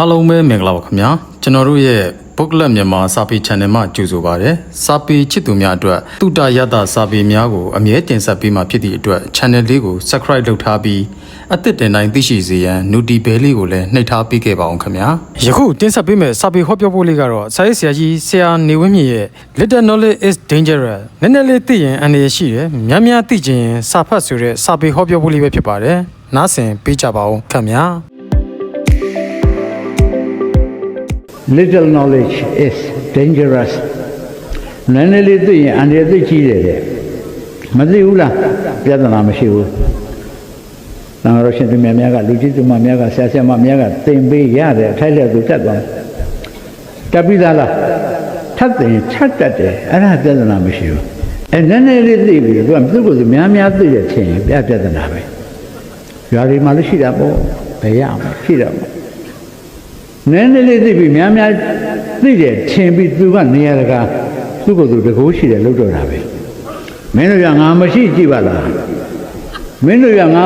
အားလုံးပဲမင်္ဂလာပါခင်ဗျာကျွန်တော်တို့ရဲ့ booklet မြန်မာစာပေ channel မှာကြိုဆိုပါရစေစာပေချစ်သူများအတွက်တုတရတစာပေများကိုအမြဲတင်ဆက်ပေးမှာဖြစ်သည့်အတွက် channel လေးကို subscribe လုပ်ထားပြီးအသစ်တင်တိုင်းသိရှိစေရန် notify bell လေးကိုလည်းနှိပ်ထားပေးခဲ့ပါအောင်ခင်ဗျာယခုတင်ဆက်ပေးမယ့်စာပေဟောပြောဖို့လေးကတော့စာရေးဆရာကြီးဆရာနေဝင်းမြင့်ရဲ့ little knowledge is dangerous နည်းနည်းလေးသိရင်အန္တရာယ်ရှိတယ်များများသိချင်ရင်စာဖတ်ဆိုတဲ့စာပေဟောပြောဖို့လေးပဲဖြစ်ပါတယ်နားဆင်ပေးကြပါဦးခင်ဗျာ little knowledge is dangerous နည်းနည်းလေးသိရင်အန္တရာယ်သိကြီးတယ်တဲ့မသိဘူးလားပြဿနာမရှိဘူး။နာရရှင်သူများများကလူကြီးသူမများကဆရာဆရာမများကသင်ပေးရတယ်အထိုက်လက်သူတက်သွား။တက်ပြီးသားလားထပ်တယ်ချက်တက်တယ်အဲ့ဒါပြဿနာမရှိဘူး။အဲနည်းနည်းလေးသိပြီသူကသူ့ကိုယ်သူများများသိရချင်းပြပြဿနာပဲ။ရွာတွေမှာလည်းရှိတာပေါ့ဘယ်ရမှာရှိတာပေါ့ နည်းနည်းလေးသိပြီများများသိတယ်ထင်ပြီးသူကနေရာတကာသူ့ကိုယ်သူတကိုးရှိတယ်လို့တော့တာပဲမင်းတို့ကငါမရှိကြည့်ပါလားမင်းတို့ကငါ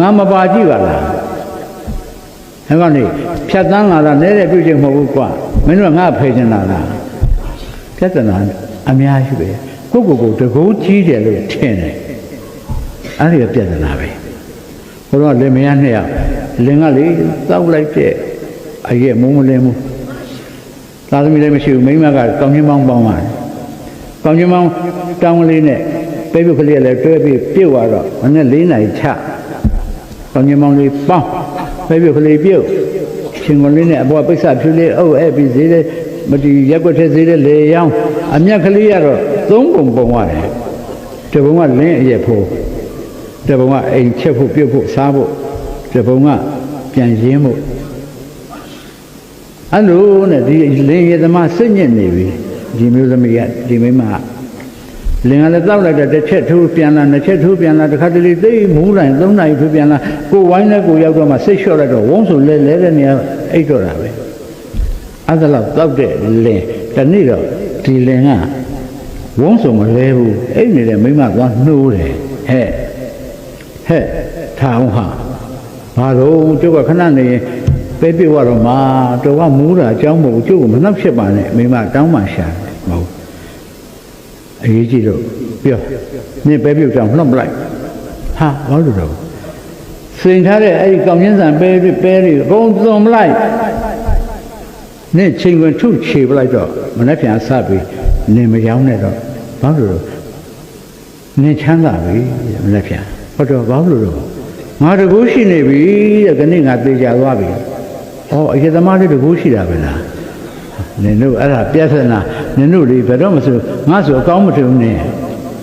ငါမပါကြည့်ပါလားဟဲ့ကောင်နေဖြတ်တန်းလာတာနဲတဲ့တွေ့ချင်မဟုတ်ဘူးကွာမင်းတို့ကငါဖယ်ချင်တာလားပြဿနာအများကြီးပဲကိုယ့်ကိုယ်ကိုတကိုးကြီးတယ်လို့ထင်တယ်အဲ့ဒီကပြဿနာပဲဘုရားလင်မယားနှစ်ယောက်လင်ကလေတောက်လိုက်တဲ့ အရဲ့မုံမလင်းဘူးသာသမီလည်းမရှိဘူးမိန်းမကကောင်းချင်းပေါင်းပေါင်းပါတယ်ကောင်းချင်းပေါင်းတောင်းလေးနဲ့ပဲပြုတ်ကလေးလည်းတွဲပြီးပြုတ်သွားတော့မနေ့၄နိုင်ချကောင်းချင်းပေါင်းလေးပေါင်းပဲပြုတ်ကလေးပြုတ်ရှင်ကုန်လေးနဲ့အပေါ်ပိဿဖြူလေးအုပ်အဲ့ပြီးဈေးလေးမတီရက်ွက်ထဲဈေးလေးလေရောင်းအမြက်ကလေးကတော့သုံးပုံပုံရတယ်တပုံကလင်းအရက်ဖို့တပုံကအိမ်ချက်ဖို့ပြုတ်ဖို့စားဖို့တပုံကပြန်ရင်းဖို့ အဲ့လိုနဲ့ဒီလင်ရသမားစိတ်ညစ်နေပြီဒီမျိုးသမီးကဒီမိမလင်ကလည်းတောက်လိုက်တဲ့တစ်ချက်ထိုးပြန်လာနှစ်ချက်ထိုးပြန်လာတစ်ခါတလေသိမူးလိုက်သုံးနိုင်ထိုးပြန်လာကိုဝိုင်းနဲ့ကိုရောက်တော့မှစိတ်လျှော့လိုက်တော့ဝုန်းဆိုလဲလဲတဲ့နေရာအိတ်တော့တာပဲအဲ့ဒါတော့တောက်တဲ့လင်တနေ့တော့ဒီလင်ကဝုန်းဆိုမလဲဘူးအိတ်နေတဲ့မိမသွားနှိုးတယ်ဟဲ့ဟဲ့ထောင်ဟာဘာလို့ကျုပ်ကခဏနေရင် ပဲပြစ်သွားတော့မာတော်ကမူးတာအကြောင်းမဟုတ်ဘူးကျုပ်ကမနှောက်ဖြစ်ပါနဲ့မိမတောင်းမှရှာတယ်မဟုတ်အရေးကြီးတော့ပြောနင်ပဲပြုတ်ကြောင်နှုတ်ပလိုက်ဟာဘာလို့တော့စိန်ထားတဲ့အဲ့ဒီကောင်းကျင်းဆန်ပဲပဲတွေအကုန်သွန်ပလိုက်နင်ချိန်ဝင်ထုချေပလိုက်တော့မနေ့ပြန်ဆပြီးနင်မရောင်းနဲ့တော့ဘာလို့တော့နင်ချမ်းသာပြီမနေ့ပြန်ဟုတ်တော့ဘာလို့တော့ငါတကူရှိနေပြီတဲ့ခဏငါသေချာသွားပြီ။ အော်အရေးသမားလေးတကူရှိတာပဲလား။နင်တို့အဲ့ဒါပြဿနာနင်တို့လေဘယ်တော့မှဆိုငါဆိုအကောင်းမထင်ဘူးနင်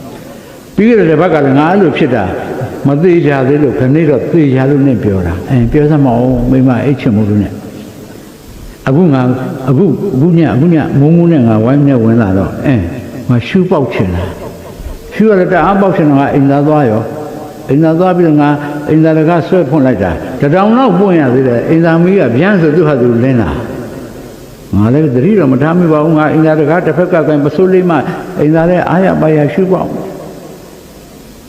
။ပြီးကြတဲ့ဘက်ကလည်းငါအဲ့လိုဖြစ်တာမသေးကြသေးလို့ခဏတော့သေချာလို့နင်ပြောတာ။အဲပြောစမ်းမအောင်မိမအိတ်ချင်မှုလို့နဲ့အခုငါအခုအခုညအခုညမုံမုံနဲ့ငါဝိုင်းနဲ့ဝင်လာတော့အဲငါရှူးပေါက်ချင်တာရှူးရတဲ့အားပေါက်ချင်တော့ငါအိမ်သားသွားရောအိမ်သာသွားပြီးတော့ငါအိမ်သာတကားဆွဲဖွင့်လိုက်တာတတောင်တော့ပွင့်ရသေးတယ်အိမ်သာမီးကဗျမ်းဆိုသူ့ဟာသူလင်းလာငါလည်းသတိတော့မထားမိပါဘူးငါအိမ်သာတကားတစ်ဖက်ကကင်ပစိုးလေးမှအိမ်သာလည်းအားရပါရရှုပေါ့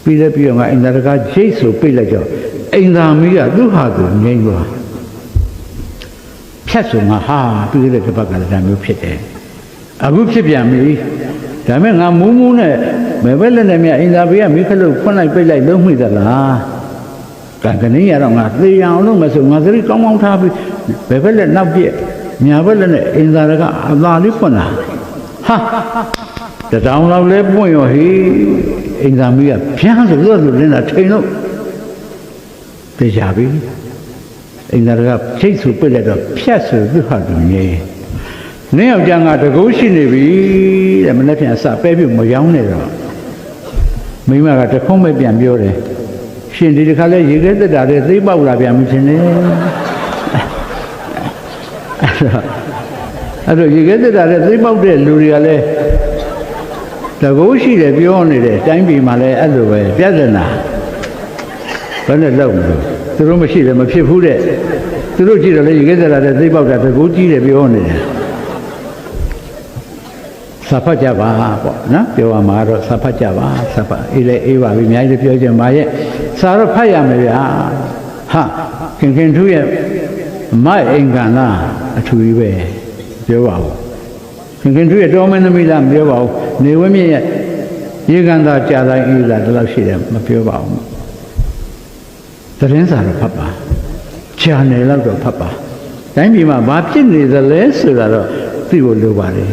ပြီးလည်းပြီးတော့ငါအိမ်သာတကားဂျိတ်ဆိုပိတ်လိုက်တော့အိမ်သာမီးကသူ့ဟာသူငြိမ့်သွားဖြတ်ဆိုငါဟာပြီးတဲ့တစ်ဖက်ကလည်းဒါမျိုးဖြစ်တယ်အခုဖြစ်ပြန်ပြီဒါမဲ့ငါမူးမူးနဲ့ဘယ်ဘက်လက်နဲ့မြအိမ်သာဘေးကမိခလုတ်ဖွင့်လိုက်ပိတ်လိုက်လုံးမိသလား ကံကနေရတော့ငါသေရအောင်လုပ်မယ်ဆိုငါသတိကောင်းကောင်းထားပြီးဘယ်ဘက်လက်နောက်ပြက်ညာဘက်လက်နဲ့အိမ်သာကအသာလေးဖွင့်လာဟာတတောင်လောက်လဲပွင့်ရောဟေးအိမ်သာမိကဖြန်းဆိုလို့ဆိုလင်းတာထိန်လို့ပြေကြပြီအိမ်သာကချိတ်ဆူပိတ်လိုက်တော့ဖြတ်ဆူသူ့ဟာသူငြိမ်းနင်းယောက်ျားငါတကူရှိနေပြီတဲ့မနေ့ပြန်အစပဲပြုတ်မရောင်းနေတော့မိမကတခုံးပဲပြန်ပြောတယ် ရှင်ဒီတစ်ခါလဲရေခဲတက်တာတဲ့သိပေါက်လာပြန်ပြီရှင်လေအဲ့တော့ရေခဲတက်တာတဲ့သိပေါက်တဲ့လူတွေကလည်းတကူရှိတယ်ပြောနေတယ်တိုင်းပြည်မှာလည်းအဲ့လိုပဲပြဿနာဘယ်နဲ့လောက်မလို့သူတို့မရှိတယ်မဖြစ်ဘူးတဲ့သူတို့ကြည့်တော့လေရေခဲတက်တာတဲ့သိပေါက်တာတကူကြီးတယ်ပြောနေတယ်စာဖတ်ကြပါပေါ့နော်ပြောရမှာတော့စာဖတ်ကြပါစာဖတ်အေးလေအေးပါပြီအများကြီးပြောချင်ပါရဲ့ စာတော့ဖတ်ရမယ်ဗျာဟာခင်ခင်ထူးရဲ့မအိမ်ကန်လားအထူကြီးပဲပြောပါဦးခင်ခင်တို့ရဲ့တော်မင်းသမီးလားမပြောပါဘူးနေဝင်းမြင့်ရဲ့ရေကန်သာကြာတိုင်းအေးလားဒီလောက်ရှိတယ်မပြောပါဘူးသတင်းစာတော့ဖတ်ပါဂျာနယ်လောက်တော့ဖတ်ပါတိုင်းပြည်မှာဘာဖြစ်နေသလဲဆိုတာတော့သိဖို့လိုပါတယ်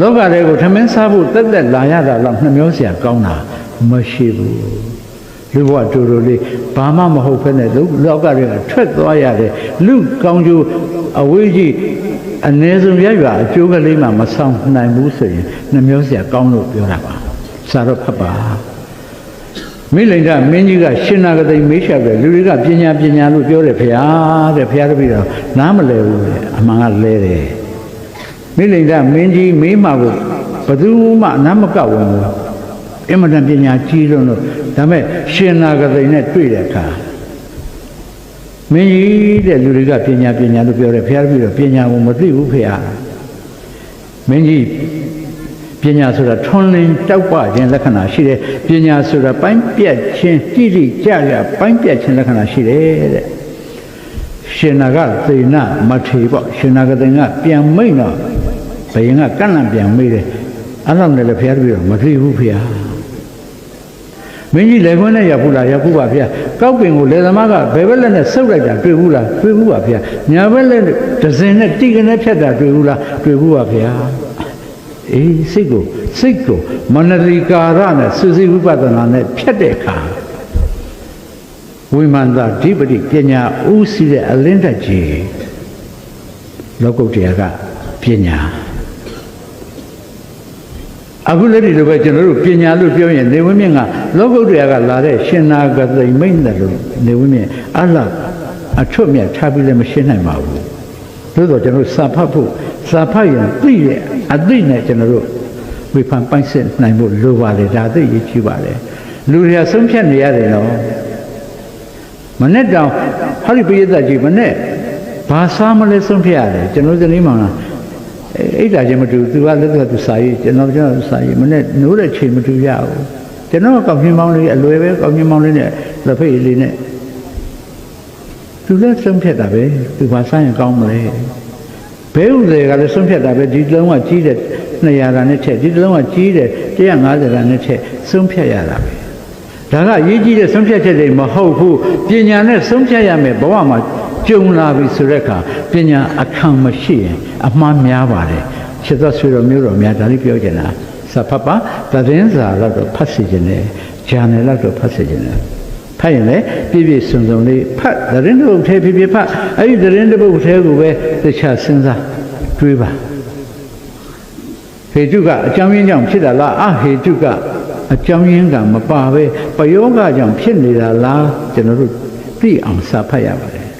လောကတွေကိုထမင်းစားဖို့တက်တက်လာရတာတော့နှမျောစရာကောင်းတာမရှိဘူး လူဘဝတူတူလေးဘာမှမဟုတ်ဖ ೇನೆ လောကတွေကထွက်သွားရတယ်လူကောင်းကျိုးအဝေးကြီးအ ਨੇ ဆုံးရရွာအကျိုးကလေးမှမဆောင်နိုင်ဘူးဆိုရင်နှမျောစရာကောင်းလို့ပြောတာပါစာတော့ဖတ်ပါမိလိန်ကမင်းကြီးကရှင်နာဂတိမေးလျှောက်တယ်လူတွေကပညာပညာလို့ပြောတယ်ဖရာတဲ့ဖရာတပည့်တော်နားမလဲဘူးတဲ့အမှန်ကလဲတယ်မိလိန်ကမင်းကြီးမေးမှကိုဘယ်သူမှနားမကောက်ဝင်ဘူး အင်မတန်ပညာကြီးလို့လို့ဒါမဲ့ရှင်နာဂတိနဲ့တွေ့တဲ့အခါမင်းကြီးတဲ့လူတွေကပညာပညာလို့ပြောတယ်ဖရာတပည့်တော်ပညာကိုမသိဘူးဖရာမင်းကြီးပညာဆိုတာထွန်းလင်းတောက်ပခြင်းလက္ခဏာရှိတယ်ပညာဆိုတာပိုင်းပြတ်ခြင်းတိတိကျကျပိုင်းပြတ်ခြင်းလက္ခဏာရှိတယ်တဲ့ရှင်နာကသေနမထေပေါ့ရှင်နာကသေကပြန်မိတ်တော့ဘယင်ကကန့်လန့်ပြန်မိတယ်အဲ့လောက်နဲ့လည်းဖျားတပည့်တော့မသိဘူးဖျား မင်းကြီးလေခွန်းနဲ့ရောက်ဘူးလားရောက်ဘူးပါဗျာကောက်ပင်ကိုလေသမားကဘယ်ဘက်လက်နဲ့ဆုပ်လိုက်တာတွေ့ဘူးလားတွေ့ဘူးပါဗျာညာဘက်လက်ဒဇင်နဲ့တိကနေဖြတ်တာတွေ့ဘူးလားတွေ့ဘူးပါဗျာအေးစိတ်ကိုစိတ်ကိုမနတိကာရနဲ့စုစည်းဝိပဿနာနဲ့ဖြတ်တဲ့အခါဝိမာန်သာဓိပတိပညာဥစီတဲ့အလင်းတက်ကြီးလောကုတ္တရာကပညာ အခုလက်ဒီလိုပဲကျွန်တော်တို့ပညာလို့ပြောရင်နေဝင်းမြင့်ကလောကုတ္တရာကလာတဲ့ရှင်နာဂသိမိတ်တယ်လို့နေဝင်းမြင့်အလှအထွတ်မြတ်ထားပြီးလည်းမရှင်းနိုင်ပါဘူးသို့တော့ကျွန်တော်စာဖတ်ဖို့စာဖတ်ရင်သိတဲ့အသိနဲ့ကျွန်တော်တို့ဝေဖန်ပိုင်းစစ်နိုင်ဖို့လိုပါလေဒါသိရကြည့်ပါလေလူတွေကဆုံးဖြတ်နေရတယ်နော်မနဲ့တောင်ဟောဒီပိယသက်ကြီးမနဲ့ဘာစားမလဲဆုံးဖြတ်ရတယ်ကျွန်တော်ဇနီးမောင်လား အိတ်တာချင်းမတူသူကလည်းသူစာရေးကျွန်တော်ကျွန်တော်စာရေးမနဲ့နိုးတဲ့ချိန်မတူရဘူးကျွန်တော်ကောက်ပြင်းမောင်းလေးအလွယ်ပဲကောက်ပြင်းမောင်းလေးနဲ့လက်ဖိတ်လေးနဲ့သူလည်းဆုံးဖြတ်တာပဲသူဘာစားရင်ကောင်းမလဲဘဲဥတွေကလည်းဆုံးဖြတ်တာပဲဒီလုံးကကြီးတဲ့200ရာနဲ့ချက်ဒီလုံးကကြီးတဲ့150ရာနဲ့ချက်ဆုံးဖြတ်ရတာပဲဒါကအရေးကြီးတဲ့ဆုံးဖြတ်ချက်တွေမဟုတ်ဘူးပညာနဲ့ဆုံးဖြတ်ရမယ်ဘဝမှာ ကြုံလာပြီဆိုတဲ့အခါပညာအခမ်းမရှိရင်အမှားများပါတယ်ချက်သက်ဆွေတော်မျိုးတော်များဒါလေးပြောချင်တာစဖတ်ပါသတင်းစာတော့ဖတ်စီခြင်းနဲ့ဂျာနယ်တော့ဖတ်စီခြင်းနဲ့ဖတ်ရင်လည်းပြည့်ပြည့်စုံစုံလေးဖတ်သတင်းတစ်ပုဒ်ထဲပြည့်ပြည့်ဖတ်အဲ့ဒီသတင်းတစ်ပုဒ်ထဲကိုပဲသိချစဉ်းစားတွေးပါဟေတုကအကြောင်းရင်းကြောင့်ဖြစ်တာလားအဟေတုကအကြောင်းရင်းကမပါပဲပယောဂကြောင့်ဖြစ်နေတာလားကျွန်တော်တို့သိအောင်စာဖတ်ရပါတယ်ဖ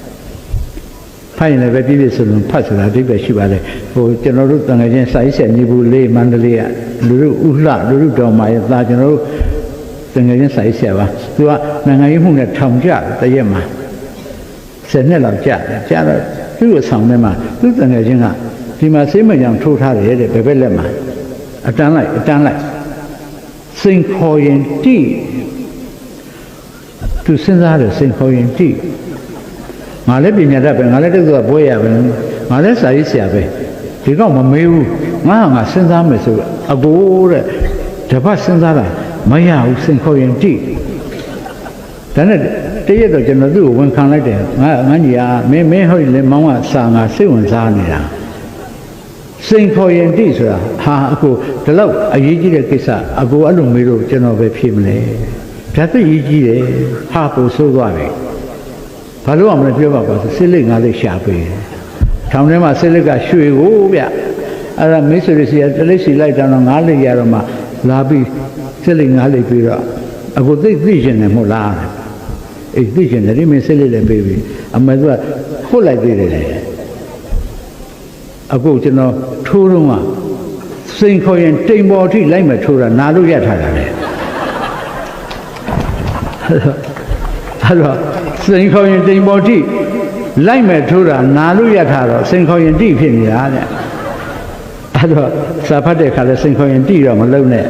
တ်ရင်လည်းပဲပြည့်ပြည့်စုံစုံဖတ်ဆိုတာအဓိပ္ပာယ်ရှိပါတယ်ဟိုကျွန်တော်တို့တန်ခါချင်းစာရေးဆက်ညီဘူးလေးမန္တလေးကလူတို့ဥလှလူတို့တော်မာရဲ့သားကျွန်တော်တို့တန်ခါချင်းစာရေးဆက်ပါသူကနိုင်ငံရေးမှုနဲ့ထောင်ကြတရက်မှာဆယ်နှစ်လောက်ကြာတယ်ကြာတော့သူ့ကိုဆောင်ထဲမှာသူ့တန်ခါချင်းကဒီမှာဆေးမကြောင်ထိုးထားတယ်တဲ့ဘယ်ဘက်လက်မှာအတန်းလိုက်အတန်းလိုက်စိန်ခေါ်ရင်တိသူစဉ်းစားတယ်စိန်ခေါ်ရင်တိ ငါလည်းပညာတတ်ပဲငါလည်းတက္ကသိုလ်ဘွဲရပဲငါလည်းစာရေးဆရာပဲဒီတော့မမေးဘူးငါငါစဉ်းစားမယ်ဆိုအကိုတဲ့တပတ်စဉ်းစားတာမရဘူးစိန်ခေါ်ရင်တိဒါနဲ့တရက်တော့ကျွန်တော်သူ့ကိုဝန်ခံလိုက်တယ်ငါငါညီကမင်းမင်းဟုတ်လေမောင်းကစာငါစိတ်ဝင်စားနေတာစိန်ခေါ်ရင်တိဆိုတာဟာအကိုဒီလောက်အရေးကြီးတဲ့ကိစ္စအကိုအဲ့လိုမေးလို့ကျွန်တော်ပဲဖြေမလဲဓာတ်သိရေးကြီးတယ်ဟာပိုဆိုးသွားပြီ ဘာလို့အောင်မလဲပြောပါပါစစ်လိတ်ငါးလိတ်ရှာပေးတယ်ထောင်ထဲမှာစစ်လိတ်ကရွှေကိုဗျအဲ့ဒါမိတ်ဆွေတွေစီကတလိတ်စီလိုက်တော့ငါးလိတ်ရတော့မှလာပြီးစစ်လိတ်ငါးလိတ်ပြီးတော့အကိုသိသိရှင်တယ်မဟုတ်လားအေးသိရှင်တယ်ဒီမင်းစစ်လိတ်လည်းပေးပြီအမေကခုတ်လိုက်သေးတယ်လေအခုကျွန်တော်ထိုးတော့ကစိန်ခေါ်ရင်တိမ်ပေါ်ထိလိုက်မှထိုးတာနာလို့ရထားတာလေအဲ့တော့ စိန်ခေါ်ရင်တိမ်ပေါ်ထိလိုက်မှထိုးတာနာလို့ရထားတော့စိန်ခေါ်ရင်တိဖြစ်နေတာတဲ့အဲ့တော့စာဖတ်တဲ့အခါလဲစိန်ခေါ်ရင်တိတော့မလုံးနဲ့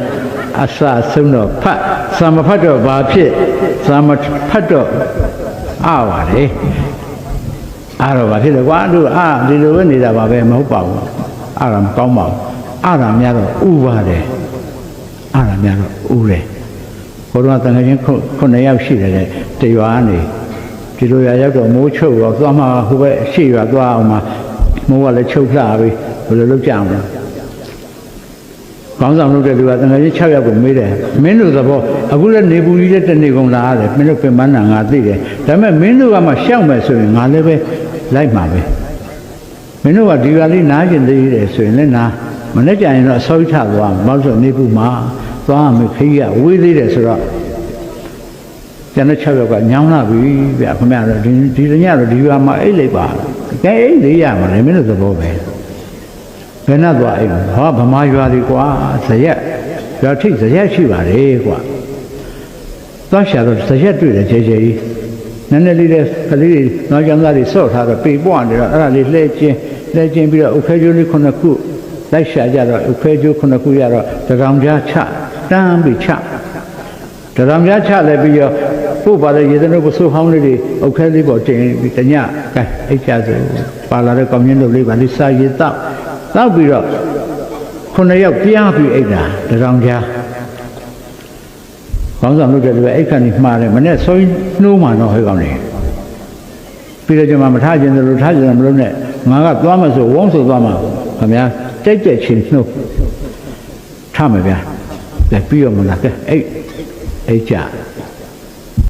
အစဆုံးတော့ဖတ်စာမဖတ်တော့ဘာဖြစ်စာမဖတ်တော့အပါတယ်အားတော့ဘာဖြစ်လဲကွာတို့အာဒီလိုပဲနေတာပါပဲမဟုတ်ပါဘူးအားတော့မကောင်းပါဘူးအားတော့များတော့ဥပါတယ်အားတော့များတော့ဥတယ်ဘုရားတန်ခါချင်းခုခုနှစ်ယောက်ရှိတယ်တဲ့တရွာကနေ ဒီလိုရရောက်တော့မိုးချုပ်တော့သွားမှဟိုဘက်အရှိရွာသွားအောင်မှမိုးကလည်းချုပ်လှပြီဘယ်လိုလုပ်ကြအောင်လဲကောင်းဆောင်လုပ်တဲ့လူကတန်ခါချင်း6ယောက်ကိုမေးတယ်မင်းတို့သဘောအခုလည်းနေပူကြီးတဲ့တနေ့ကုန်လာရတယ်မင်းတို့ပြင်ပန်းတာငါသိတယ်ဒါပေမဲ့မင်းတို့ကမှရှောက်မယ်ဆိုရင်ငါလည်းပဲလိုက်မှာပဲမင်းတို့ကဒီကလေးနားကျင်သေးတယ်ဆိုရင်လည်းနားမနေ့ကျရင်တော့အစိုးရထသွားမှာဘာလို့ဆိုနေပူမှာသွားမယ်ခကြီးကဝေးသေးတယ်ဆိုတော့ ကျန်တဲ့6ယောက်ကညောင်းလာပြီဗျခင်ဗျားတို့ဒီဒီညတော့ဒီရွာမှာအိတ်လိုက်ပါကဲအိတ်လေးရမှာလေမင်းတို့သဘောပဲဘယ်နဲ့သွားအိတ်ဟောဗမာရွာဒီကွာဇရက်ရွာထိပ်ဇရက်ရှိပါလေကွာသွားရှာတော့ဇရက်တွေ့တယ်ခြေခြေကြီးနည်းနည်းလေးလေးကလေးတွေနောက်ကျောင်းသားတွေဆော့ထားတော့ပေပွားနေတော့အဲ့ဒါလေးလှဲချင်းလှဲချင်းပြီးတော့ဥခဲကျိုးလေးခုနှစ်ခုလိုက်ရှာကြတော့ဥခဲကျိုးခုနှစ်ခုရတော့တကောင်ကြားချတန်းပြီးချတကောင်ကြားချလည်းပြီးတော့ ပို့ပါတဲ့ရေသနုပ်ပစိုးဟောင်းလေးတွေဥခဲလေးပေါ်တင်ပြီးတညကဲအိတ်ကြစို့ပါလာတဲ့ကောင်းမြင့်တို့လေးပါလေးစာရည်တော့တောက်ပြီးတော့ခုနှစ်ယောက်ပြားပြီးအိတ်တာတကောင်ကြားကောင်းဆောင်လုပ်တဲ့လူကအိတ်ခဏကြီးမှားတယ်မနဲ့ဆိုင်းနှိုးမှတော့ဟဲ့ကောင်းနေပြီးတော့ကျွန်မမထားခြင်းလို့ထားခြင်းမလို့နဲ့ငါကသွားမှဆိုဝုန်းဆိုသွားမှခင်ဗျာတိတ်ကြက်ချင်းနှုတ်ထားမယ်ဗျာလဲပြီးတော့မလားကဲအိတ်အိတ်ကြ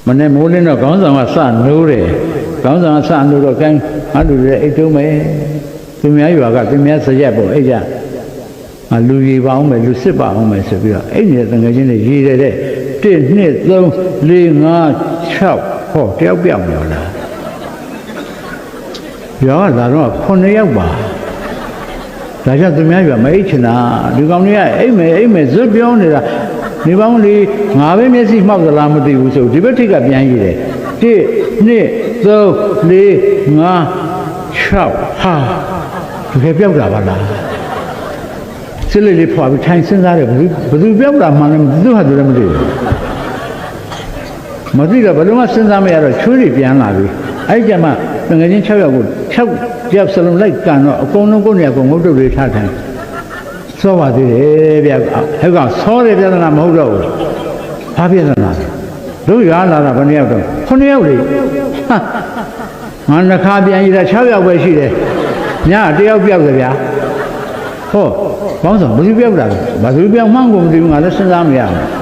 မနဲ့မိုးလင်းတော့ခေါင်းဆောင်ကစနိုးတယ်ခေါင်းဆောင်ကစနိုးတော့ကဲငါလူတွေအိတ်တုံးမယ်သူများရွာကသူများစရက်ပေါ့အိတ်ကြငါလူကြီးပါအောင်မယ်လူစစ်ပါအောင်မယ်ဆိုပြီးတော့အဲ့ဒီတငယ်ချင်းတွေရေးတယ်တဲ့1 2 3 4 5 6ဟောတယောက်ပြောက်ရောလားရောလာတော့9ယောက်ပါဒါကြောင့်သူများရွာမအိတ်ချင်တာဒီကောင်တွေကအိတ်မယ်အိတ်မယ်ဇွတ်ပြောနေတာ ဒီပေါင်းလေးငါပဲမျက်စိမှောက်သလားမသိဘူးဆိုဒီဘက်ထိပ်ကပြန်ရည်တယ်1 2 3 4 5 6ဟာတကယ်ပြောက်တာပါလားစစ်လေးလေးဖွာပြီးထိုင်စဉ်းစားတယ်ဘယ်သူဘယ်သူပြောက်တာမှလည်းသူဟာသူလည်းမသိဘူးမသိတော့ဘယ်လိုမှစဉ်းစားမရတော့ချွေးတွေပြန်လာပြီအဲ့ကြမှာငွေချင်း6ယောက်ကို6ယောက်စလုံးလိုက်ကန်တော့အကုန်လုံးကိုနေရာကိုငုတ်တုတ်လေးထားထိုင် စောပါသေးတယ်ဗျဟဲ့ကောင်စောတဲ့ပြဿနာမဟုတ်တော့ဘူးဘာပြဿနာတို့ရွာလာတာဘယ်နှယောက်တော့9ယောက်လေဟာငါနှခါပြန်ရတာ6ယောက်ပဲရှိတယ်ညတယောက်ပြောက်တယ်ဗျာဟောဘောင်းဆောင်ဘယ်သူပြောက်တာလဲဘာသူပြောက်မှန်းကိုမသိဘူးငါလည်းစဉ်းစားမရဘူး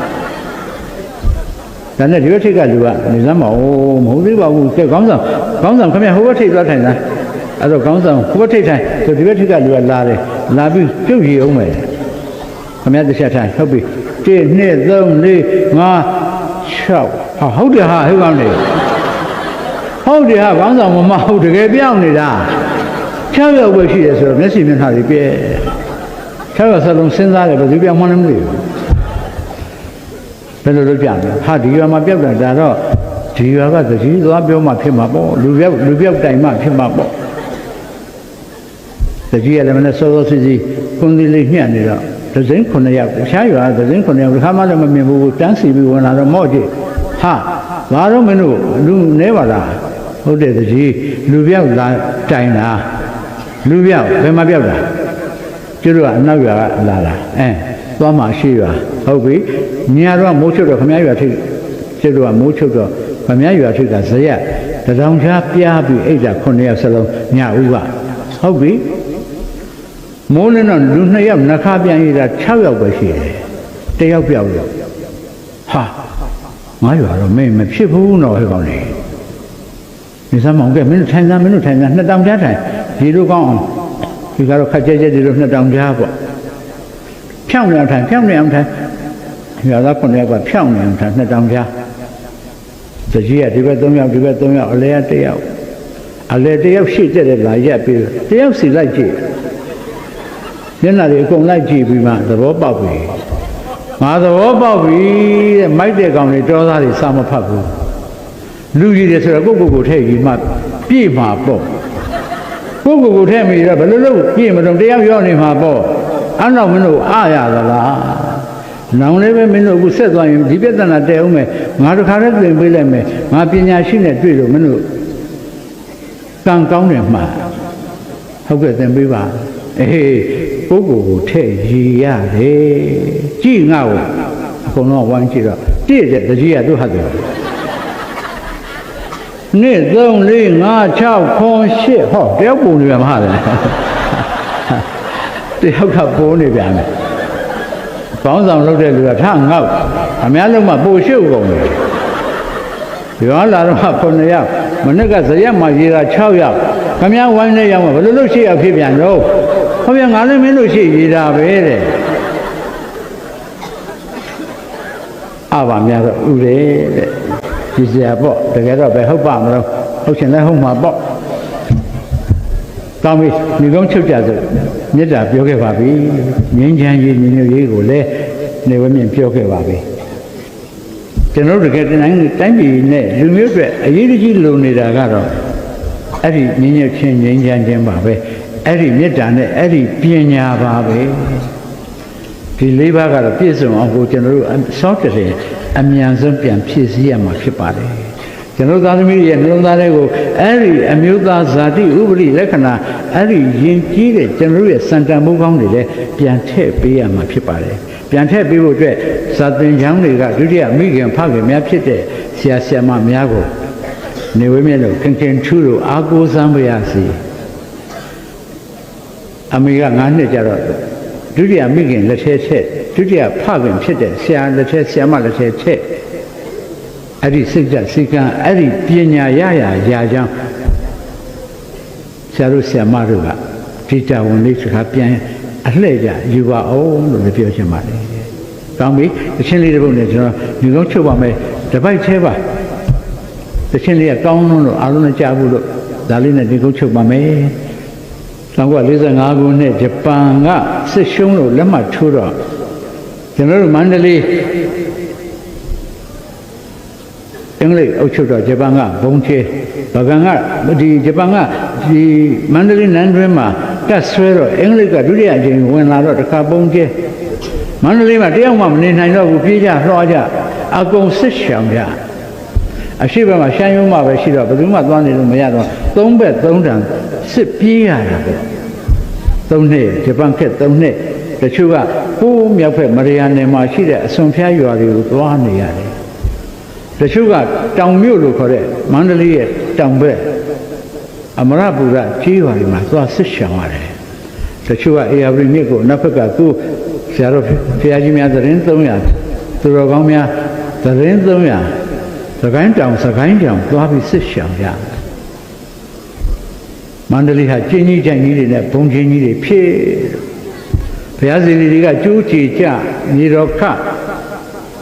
ဒါနဲ့ဒီဘက်ထိပ်ကလူကနေစမ်းမအောင်မဟုတ်သေးပါဘူးကဲခေါင်းဆောင်ခေါင်းဆောင်ခင်ဗျဟိုဘက်ထိပ်သွားထိုင်တာအဲ့တော့ခေါင်းဆောင်ဟိုဘက်ထိပ်ထိုင်ဆိုဒီဘက်ထိပ်ကလူကလာတယ် လာပြီးပြုတ်ရည်အောင်မယ်ခင်ဗျတစ်ချက်ထိုင်ဟုတ်ပြီ1 2 3 4 5 6ဟာဟုတ်တယ်ဟာဟဲ့ကောင်လေဟုတ်တယ်ဟာခေါင်းဆောင်မမဟုတ်တကယ်ပြောင်းနေတာ6ယောက်ပဲရှိတယ်ဆိုတော့မျက်စိမျက်နှာတွေပြဲ6ယောက်စလုံးစဉ်းစားတယ်ဘယ်သူပြောင်းမှန်းလည်းမသိဘူးဘယ်လိုလုပ်ကြလဲဟာဒီရွာမှာပြောက်တာဒါတော့ဒီရွာကသတိသွားပြောမှဖြစ်မှာပေါ့လူပြောက်လူပြောက်တိုင်မှဖြစ်မှာပေါ့ သတိရလည်းမနဲ့စောစောစီစီကွန်ဒီလေးညှက်နေတော့ဒဇင်း9ယောက်တခြားရွာဒဇင်း9ယောက်တစ်ခါမှလည်းမမြင်ဘူးတန်းစီပြီးဝင်လာတော့မော့ကြည့်ဟာဘာတော့မင်းတို့လူနေပါလားဟုတ်တယ်သတိလူပြောက်လာတိုင်လားလူပြောက်ဘယ်မှာပြောက်တာကျတို့ကအနောက်ရွာကလာတာအဲသွားမှရှိရွာဟုတ်ပြီညာတော့မိုးချုပ်တော့ခမည်းရွာထိပ်ကျတို့ကမိုးချုပ်တော့ခမည်းရွာထိပ်ကဇရက်တထောင်ချားပြားပြီးအိတ်တာ9ယောက်စလုံးညဦးကဟုတ်ပြီ မိုးလင်းတော့လူ2ယောက်နှခါပြန်ရတာ6ယောက်ပဲရှိတယ်တယောက်ပြောက်တော့ဟာငါရွာတော့မင်းမဖြစ်ဘူးတော့ဟဲ့ကောင်လေဒီစမ်းမောင်ကမင်းတို့ထိုင်စားမင်းတို့ထိုင်စားနှစ်တောင်ကြားထိုင်ဒီလိုကောင်းအောင်ဒီကတော့ခက်ကြဲကြဲဒီလိုနှစ်တောင်ကြားပေါ့ဖြောင်းနေအောင်ထိုင်ဖြောင်းနေအောင်ထိုင်ရွာသား9ယောက်ကဖြောင်းနေအောင်ထိုင်နှစ်တောင်ကြားတကြီးကဒီဘက်3ယောက်ဒီဘက်3ယောက်အလဲ1ယောက်အလဲ1ယောက်ရှိတဲ့လာရက်ပြီး1ယောက်စီလိုက်ကြည့် မျက်နှာတွေအကုန်လိုက်ကြည့်ပြီးမှသဘောပေါက်ပြီငါသဘောပေါက်ပြီတဲ့မိုက်တဲ့ကောင်တွေတောသားတွေစာမဖတ်ဘူးလူကြီးတွေဆိုတော့ကိုယ့်ကိုယ်ကိုထည့်ကြီးမှပြည့်မှာပေါ့ကိုယ့်ကိုယ်ကိုထည့်မိတော့ဘယ်လိုလုပ်ပြည့်မတော့တရားပြောနေမှာပေါ့အဲ့တော့မင်းတို့အားရသလားနောင်လည်းပဲမင်းတို့အခုဆက်သွားရင်ဒီပြဿနာတည်အောင်မယ်ငါတို့ခါနဲ့ပြင်ပေးလိုက်မယ်ငါပညာရှိနဲ့တွေ့လို့မင်းတို့ကံကောင်းတယ်မှဟုတ်ကဲ့သင်ပေးပါအေး ပုဂ္ဂိုလ်ကိုထည့်ရည်ရတယ်ကြည့်ငါ့ကိုအကုန်လုံးဝိုင်းကြည့်တော့ကြည့်တဲ့တကြီးကသူ့ဟာတယ်နှစ်3 4 5 6 9 8ဟောတယောက်ပုံနေရမှာလေတယောက်ကပိုးနေပြန်တယ်ကောင်းဆောင်လုပ်တဲ့လူကထငေါက်အများလုံးမှပိုရှုပ်ကုန်တယ်ပြောလာတော့9ယောက်မနေ့ကဇရက်မှာရေးတာ6ယောက်ခမည်းဝိုင်းနေရောက်မှာဘယ်လိုလုပ်ရှိရောက်ဖြစ်ပြန်တော့ ခေါင်းငါလည်းမင်းတို့ရှိရေးတာပဲတဲ့အဘာများတော့ဥတယ်တဲ့ဒီစရာပေါ့တကယ်တော့ပဲဟုတ်ပါမလို့ဟုတ်ရှင်လည်းဟုတ်မှာပေါ့ကောင်းပြီညီကုန်းချုပ်ကြစို့မေတ္တာပြောခဲ့ပါပြီငြိမ်းချမ်းရေးညီညွတ်ရေးကိုလည်းနေဝမြင့်ပြောခဲ့ပါပြီကျွန်တော်တို့တကယ်တိုင်းတိုင်းပြည်နဲ့လူမျိုးတွေအရေးကြီးလုံနေတာကတော့အဲ့ဒီငြိမ်းညွတ်ခြင်းငြိမ်းချမ်းခြင်းပါပဲ အဲ့ဒီမေတ္တာနဲ့အဲ့ဒီပညာပါပဲဒီလေးပါးကတော့ပြည့်စုံအောင်ကိုကျွန်တော်တို့စောင့်တယ်အမြန်ဆုံးပြန်ဖြည့်ဆည်းရမှာဖြစ်ပါတယ်ကျွန်တော်သားသမီးရဲ့နှလုံးသားတွေကိုအဲ့ဒီအမျိုးသားဇာတိဥပရိလက္ခဏာအဲ့ဒီယဉ်ကျေးတဲ့ကျွန်တော်ရဲ့စံတန်မှုကောင်းတွေလည်းပြန်ထည့်ပေးရမှာဖြစ်ပါတယ်ပြန်ထည့်ပေးဖို့အတွက်ဇာတင်ချောင်းတွေကဒုတိယမိခင်ဖခင်များဖြစ်တဲ့ဆရာဆရာမများကိုနေဝဲမြတ်လို့ခင်ခင်ထူးတို့အာကိုးစမ်းပါရစေ အမေက9နှစ်ကြတော့ဒုတိယမိခင်လက်ထဲချက်ဒုတိယဖခင်ဖြစ်တဲ့ဆရာလက်ထဲဆရာမလက်ထဲချက်အဲ့ဒီစိတ်ဓာတ်စိတ်ကံအဲ့ဒီပညာရရရာကြောင်းဆရာတို့ဆရာမတို့ကဒီတာဝန်လေးစကားပြန်အလှည့်ကြယူပါအောင်လို့လည်းပြောချင်ပါတယ်။ကောင်းပြီတချင်းလေးတစ်ပုဒ်နဲ့ကျွန်တော်ညီကုန်းချုပ်ပါမယ်တပိုက်သေးပါတချင်းလေးကကောင်းလို့အားလုံးနဲ့ကြားဘူးလို့ဒါလေးနဲ့ညီကုန်းချုပ်ပါမယ်။ 1945ခုနှစ်ဂျပန်ကစစ်ရှုံးလို့လက်မှတ်ထိုးတော့ကျွန်တော်တို့မန္တလေးအင်္ဂလိပ်အုပ်ချုပ်တော့ဂျပန်ကဘုံချေဗကန်ကဒီဂျပန်ကဒီမန္တလေးနန်းတွင်းမှာကတ်ဆွဲတော့အင်္ဂလိပ်ကဒုတိယအကြိမ်ဝင်လာတော့တခါပုံချေမန္တလေးမှာတယောက်မှမနေနိုင်တော့ဘူးပြေးကြလွှားကြအကုန်စစ်ရှောင်ကြ အရှိဘက်မှာရှမ်းရုံးမှာပဲရှိတော့ဘယ်သူမှသွားနေလို့မရတော့သုံးဘက်သုံးတန်စစ်ပြေးရတာပေါ့သုံးနှစ်ဂျပန်ခက်သုံးနှစ်တချို့ကကိုးမြောက်ဖက်မရိယာနယ်မှာရှိတဲ့အစွန်ဖျားရွာတွေကိုသွားနေရတယ်တချို့ကတောင်မြို့လို့ခေါ်တဲ့မန္တလေးရဲ့တောင်ဘက်အမရပူရကြီးရွာတွေမှာသွားစစ်ရှောင်ရတယ်တချို့ကအေယာပရိမြစ်ကိုနောက်ဘက်ကသူ့ဆရာတော်ဖျားကြီးများသတင်း300သူတော်ကောင်းများသတင်း300 သခိုင်းတောင်သခိုင်းတောင်သွားပြီးစစ်ရှောင်ရတယ်မန္တလေးဟာကျင်းကြီးကြိုင်ကြီးတွေနဲ့ဘုံချင်းကြီးတွေဖြည့်ဘုရားစီတွေကကျိုးချေကြမြေတော်ခ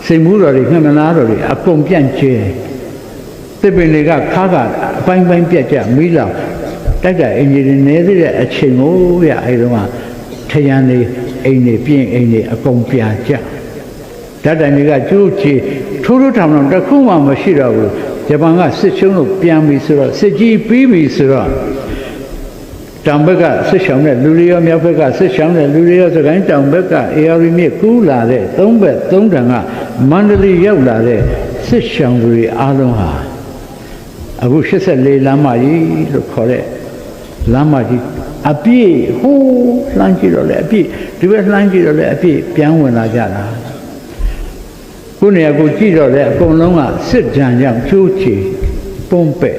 စိတ်မှုတော်တွေငှက်မနာတော်တွေအကုန်ပြန့်ကျဲတစ်ပင်တွေကခါကအပိုင်းပိုင်းပြတ်ကြမီးလောင်တိုက်တာအင်ဂျင်တွေနေသေးတဲ့အချိန်ကိုရအဲတုန်းကထရန်တွေအိမ်တွေပြင်းအိမ်တွေအကုန်ပြာကြဓာတ်တိုင်တွေကကျိုးချေ ထိုးထိုးထောင်ထောင်တစ်ခုမှမရှိတော့ဘူးဂျပန်ကစစ်ချုံလို့ပြန်ပြီဆိုတော့စစ်ကြီးပြီးပြီဆိုတော့တောင်ဘက်ကဆစ်ဆောင်တဲ့လူတွေရောမြောက်ဘက်ကဆစ်ဆောင်တဲ့လူတွေရောစကိုင်းတောင်ဘက်ကအေရီမြစ်ကူးလာတဲ့သုံးဘက်သုံးတန်ကမန္တလေးရောက်လာတဲ့ဆစ်ဆောင်တွေအားလုံးဟာအခု84လမ်းမကြီးလို့ခေါ်တဲ့လမ်းမကြီးအပြည့်ဟိုးလှမ်းကြည့်တော့လေအပြည့်ဒီဘက်လှမ်းကြည့်တော့လေအပြည့်ပြန်ဝင်လာကြတာ ခုနေရာကိုကြည့်တော့လေအကုန်လုံးကစစ်ကြံကြောင့်ကျိုးချေပုံပဲ့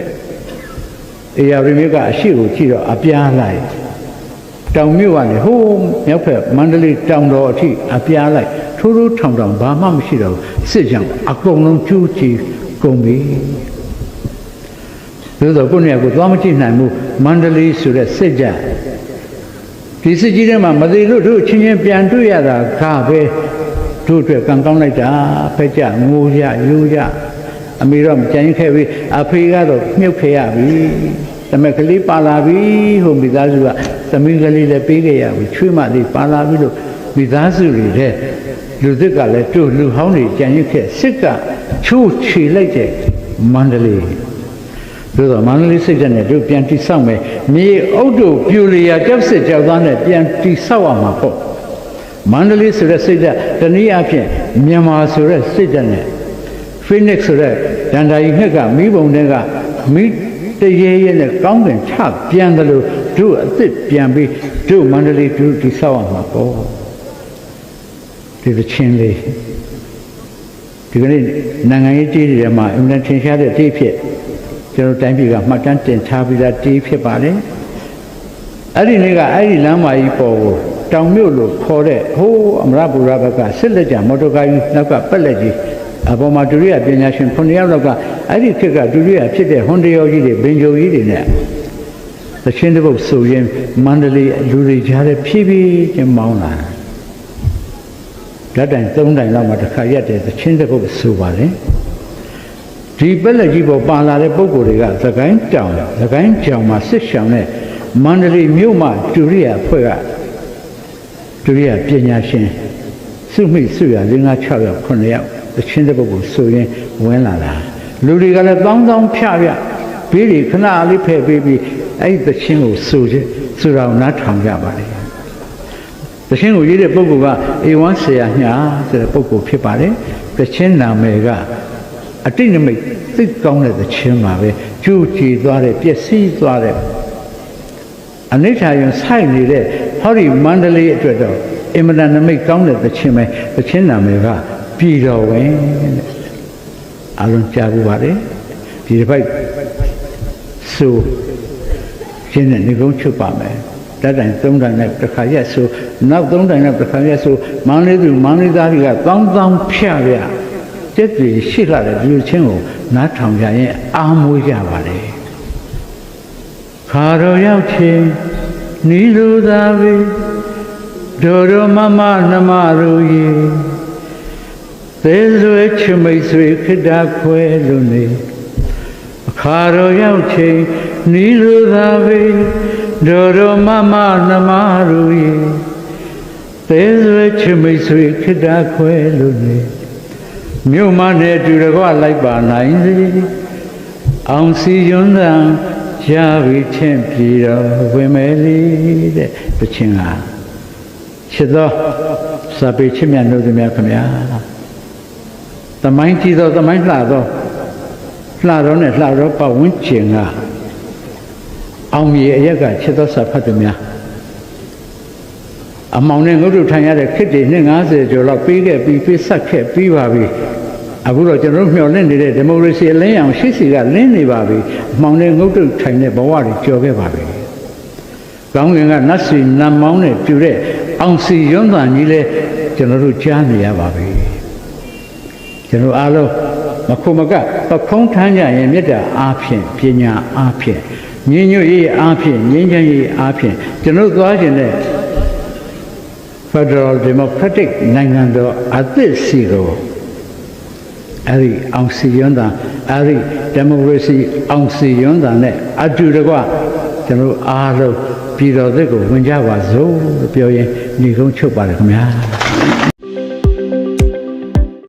အေရဝိမြစ်ကအရှိကိုကြည့်တော့အပြားလိုက်တောင်မြို့ကနေဟိုးမြောက်ဖက်မန္တလေးတောင်တော်အထိအပြားလိုက်ထိုးထိုးထောင်ထောင်ဘာမှမရှိတော့ဘူးစစ်ကြောင်အကုန်လုံးကျူးချီကုန်ပြီသို့တော့ကိုယ့်နေရာကိုသွားမကြည့်နိုင်ဘူးမန္တလေးဆိုတဲ့စစ်ကြဒီစစ်ကြီးထဲမှာမသေးလို့တို့ချင်းချင်းပြန်တွေ့ရတာကပဲ တို့အတွက်ကံကောင်းလိုက်တာဖက်ကြငိုကြယူကြအမေတော့ကြံရင်ခဲ့ပြီအဖေကတော့မြုပ်ခဲ့ရပြီသမက်ကလေးပါလာပြီဟိုမိသားစုကသမီးကလေးလည်းပေးခဲ့ရပြီချွေးမလေးပါလာပြီလို့မိသားစုတွေတဲ့လူသစ်ကလည်းတို့လူဟောင်းတွေကြံရင်ခဲ့စစ်ကချိုးချေလိုက်တဲ့မန္တလေးတို့တော့မန္တလေးစိတ်ဓာတ်နဲ့တို့ပြန်တိဆောက်မယ်မြေအုပ်တို့ပြူလျာကြောက်စစ်ကြောက်သားနဲ့ပြန်တိဆောက်ရမှာပေါ့ မန္တလေးဆိုတဲ့စိတ်ဓာတ်တနည်းအားဖြင့်မြန်မာဆိုတဲ့စိတ်ဓာတ်နဲ့ Phoenix ဆိုတဲ့ဒန္တာကြီးငှက်ကမိဘုံတွေကမိတရေရဲနဲ့ကောင်းကင်ချပြန်တယ်လို့တို့အစ်စ်ပြန်ပြီးတို့မန္တလေးတို့ဒီဆောက်အောင်မှာပေါ့ဒီသချင်းလေးဒီကနေ့နိုင်ငံရေးကြီးတွေမှာအင်မတန်ထင်ရှားတဲ့တိဖြစ်ကျွန်တော်တိုင်းပြည်ကမှတ်တမ်းတင်ထားပြီးသားတိဖြစ်ပါလေအဲ့ဒီနေ့ကအဲ့ဒီလမ်းမကြီးပေါ်ကို တောင်မြို့လို့ခေါ်တဲ့ဟိုးအမရပူရဘက်ကစစ်လက်ကြမော်တော်ကားကြီးနောက်ကပက်လက်ကြီးအပေါ်မှာဒုတိယပညာရှင်9ယောက်လောက်ကအဲ့ဒီခေတ်ကဒုတိယဖြစ်တဲ့ဟွန်တယောကြီးတွေဘင်ဂျိုကြီးတွေနဲ့သချင်းတစ်ပုတ်ဆိုရင်မန္တလေးလူတွေကြားထဲဖြည်းဖြည်းချင်းမောင်းလာဓာတ်တိုင်၃တိုင်လောက်မှတစ်ခါရက်တဲ့သချင်းတစ်ပုတ်ဆိုပါလေဒီပက်လက်ကြီးပေါ်ပါလာတဲ့ပုံကိုယ်တွေကသကိုင်းတောင်သကိုင်းကြောင်မှာစစ်ဆောင်တဲ့မန္တလေးမြို့မှာဒုတိယအဖွဲ့က ဒုတိယပညာရှင်စုမိစုရ၄၅6ယောက်9ယောက်သချင်းတစ်ပုတ်ကိုဆိုရင်ဝင်လာတာလူတွေကလည်းတောင်းတောင်းဖြပြဘေးတွေခဏလေးဖယ်ပေးပြီးအဲ့ဒီသချင်းကိုဆိုခြင်းဆိုတော့နားထောင်ကြပါလေသချင်းကိုရေးတဲ့ပုဂ္ဂိုလ်ကအေဝမ်းဆရာညာဆိုတဲ့ပုဂ္ဂိုလ်ဖြစ်ပါတယ်သချင်းနာမည်ကအတိတ်နမိတ်သိကောင်းတဲ့သချင်းပါပဲကျူးကြည်သွားတဲ့ပျက်စီးသွားတဲ့အနိဋ္ဌာယံဆိုင်နေတဲ့ ဟောဒီမန္တလေးအတွက်တော့အင်မတန်နမိတ်ကောင်းတဲ့သချင်းပဲသချင်းနာမည်ကပြည်တော်ဝင်တဲ့အလုံးကြားဘူးပါလေဒီတစ်ပိုက်ဆိုရှင်းတဲ့နေကုန်းချုပ်ပါမယ်တတ်တိုင်သုံးတိုင်နဲ့တစ်ခါရက်ဆိုနောက်သုံးတိုင်နဲ့တစ်ခါရက်ဆိုမန္တလေးသူမန္တလေးသားတွေကတောင်းတောင်းဖြတ်ရကျက်တွေရှိလာတဲ့ဒီလိုချင်းကိုနားထောင်ကြရင်အာမွေးကြပါလေခါတော်ရောက်ချင်း နီလူသာပဲဒိုရမမနမရူယေသေးဆွေချမိတ်ဆွေခိတ္တခွဲလို့နေအခါတော်ရောက်ချင်းနီလူသာပဲဒိုရမမနမရူယေသေးဆွေချမိတ်ဆွေခိတ္တခွဲလို့နေမြို့မနဲ့တူတကွလိုက်ပါနိုင်စေအောင်စီယွန်းတန် ရပြီချင်းပြီတော့ဝင်မယ်လေတဲ့တခြင်းကချစ်သောစာပေချစ်မြတ်လို့သူများခင်ဗျာသမိုင်းကြည့်သောသမိုင်းလှသောလှတော့နဲ့လှတော့ပတ်ဝန်းကျင်ကအောင်မြေအရက်ကချစ်သောစာဖတ်သူများအမောင်နဲ့ငုတ်တုထိုင်ရတဲ့ခစ်တွေနှစ်90ကျော်လောက်ပြီးခဲ့ပြီးပြစ်ဆက်ခဲ့ပြီးပါပြီ အခုတော့ကျွန်တော်တို့မျှော်လင့်နေတဲ့ဒီမိုကရေစီအလင်းရောင်ရှိစီကလင်းနေပါပြီအမောင်နဲ့ငုတ်တုထိုင်တဲ့ဘဝတွေကျော်ခဲ့ပါပြီကောင်းကင်ကနတ်စီနတ်မောင်းနဲ့တူတဲ့အောင်စီရွံ့တန်ကြီးလဲကျွန်တော်တို့ကြားနေရပါပြီကျွန်တော်အားလုံးမခုမကပခုံးထမ်းကြရင်မေတ္တာအားဖြင့်ပညာအားဖြင့်ညဉ့်ညွတ်ရေးအားဖြင့်ငြိမ်းချမ်းရေးအားဖြင့်ကျွန်တော်သွားခြင်းတဲ့ Federal Democratic နိုင်ငံတော်အသစ်စီကို အဲ့ဒီအောင်စီယွန်းတာအဲ့ဒီ democracy အောင်စီယွန်းတာနဲ့အတူတကွကျွန်တော်အားလုံးပြည်တော်သစ်ကိုဝင်ကြပါစို့လို့ပြောရင်ညီကုန်းချုပ်ပါတယ်ခင်ဗျာ